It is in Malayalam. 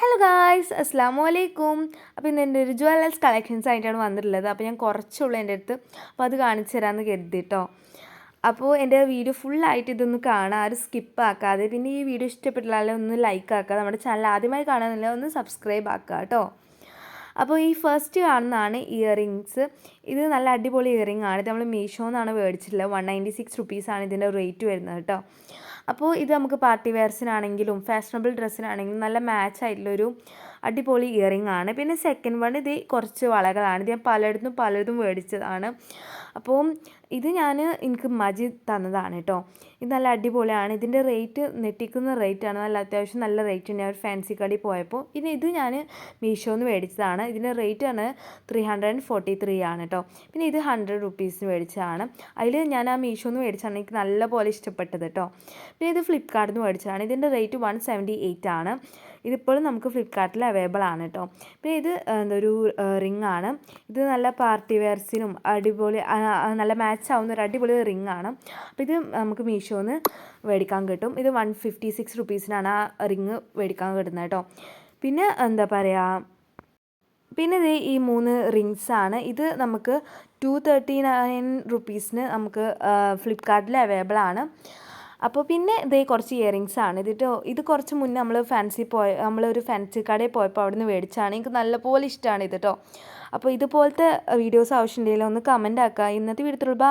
ഹലോ ഗായ്സ് അസ്സാം വലൈക്കും അപ്പോൾ ഇന്ന് എന്റെ ഒരു ജ്വല്ലേഴ്സ് കളക്ഷൻസ് ആയിട്ടാണ് വന്നിട്ടുള്ളത്. അപ്പോൾ ഞാൻ കുറച്ചുള്ളൂ എന്റെ അടുത്ത്. അപ്പോൾ അത് കാണിച്ചു തരാമെന്ന് കരുതി കേട്ടോ അപ്പോൾ എന്റെ വീഡിയോ ഫുള്ളായിട്ട് ഇതൊന്ന് കാണാം. ആരും സ്കിപ്പ് ആക്കാതെ. പിന്നെ ഈ വീഡിയോ ഇഷ്ടപ്പെട്ടില്ല ഒന്ന് ലൈക്ക് ആക്കുക. നമ്മുടെ ചാനൽ ആദ്യമായി കാണാനില്ല ഒന്ന് സബ്സ്ക്രൈബ് ആക്കുക കേട്ടോ. അപ്പോൾ ഈ ഫസ്റ്റ് കാണുന്നതാണ് ഇയറിങ്സ് ഇത് നല്ല അടിപൊളി ഇയറിംഗ് ആണ്. ഇത് നമ്മൾ മീഷോ എന്നാണ് മേടിച്ചിട്ടുള്ളത് വൺ നയന്റി സിക്സ് റുപ്പീസാണ് ഇതിന്റെ റേറ്റ് വരുന്നത് കേട്ടോ അപ്പോൾ ഇത് നമുക്ക് പാർട്ടി വെയർസിനാണെങ്കിലും ഫാഷനബിൾ ഡ്രസ്സിനാണെങ്കിലും നല്ല മാച്ച് ആയിട്ടുള്ളൊരു അടിപൊളി ഇയറിംഗ് ആണ്. പിന്നെ സെക്കൻഡ് വൺ ഇത് കുറച്ച് വളകളാണ്. ഇത് ഞാൻ പലയിടത്തും പലതും മേടിച്ചതാണ്. അപ്പോൾ ഇത് ഞാൻ എനിക്ക് മജി തന്നതാണ് കേട്ടോ ഇത് നല്ല അടിപൊളിയാണ്. ഇതിന്റെ റേറ്റ് നെറ്റിക്കുന്ന റേറ്റാണ് നല്ല അത്യാവശ്യം നല്ല റേറ്റ് ഉണ്ട്. ഞാൻ ഒരു ഫാൻസി കടയിൽ പോയപ്പോൾ ഇനി ഇത് ഞാൻ മീഷോന്ന് മേടിച്ചതാണ്. ഇതിന്റെ റേറ്റ് ആണ് three hundred and forty three ആണ് കേട്ടോ പിന്നെ ഇത് ഹൺഡ്രഡ് റുപ്പീസിന് മേടിച്ചതാണ്. അതിൽ ഞാൻ ആ മീഷോന്ന് മേടിച്ചാണ് എനിക്ക് നല്ല പോലെ ഇഷ്ടപ്പെട്ടത് കേട്ടോ പിന്നെ ഇത് ഫ്ലിപ്കാർട്ടിൽ നിന്ന് മേടിച്ചതാണ്. ഇതിന്റെ റേറ്റ് വൺ സെവന്റി എയ്റ്റ് ആണ്. ഇതിപ്പോഴും നമുക്ക് ഫ്ലിപ്കാർട്ടിൽ അവൈലബിൾ ആണ് കേട്ടോ പിന്നെ ഇത് എന്തൊരു റിംഗ് ആണ്. ഇത് നല്ല പാർട്ടി വെയർസിനും അടിപൊളി നല്ല മാച്ച് ആവുന്ന ഒരു അടിപൊളി റിംഗ് ആണ്. അപ്പോൾ ഇത് നമുക്ക് മീഷോന്ന് മേടിക്കാൻ കിട്ടും. ഇത് വൺ ഫിഫ്റ്റി സിക്സ് റുപ്പീസിനാണ് ആ റിങ് മേടിക്കാൻ കിട്ടുന്നത് കേട്ടോ പിന്നെ എന്താ പറയുക പിന്നെ ഇത് ഈ മൂന്ന് റിങ്സ് ആണ്. ഇത് നമുക്ക് ടു തേർട്ടി നയൻ റുപ്പീസിന് നമുക്ക് ഫ്ലിപ്കാർട്ടിൽ അവൈലബിൾ ആണ്. അപ്പോൾ പിന്നെ ഇതേ കുറച്ച് ഇയറിങ്സ് ആണ്. ഇതിട്ടോ ഇത് കുറച്ച് മുന്നേ നമ്മൾ ഫാൻസി പോയ നമ്മളൊരു ഫാൻസി കടയിൽ പോയപ്പോൾ അവിടെ നിന്ന് മേടിച്ചാണ് എനിക്ക് നല്ലപോലെ ഇഷ്ടമാണ് ഇത് കേട്ടോ അപ്പോൾ ഇതുപോലത്തെ വീഡിയോസ് ആവശ്യമുണ്ടെങ്കിൽ ഒന്ന് കമന്റ് ആക്കുക ഇന്നത്തെ വീഡിയോ ബാ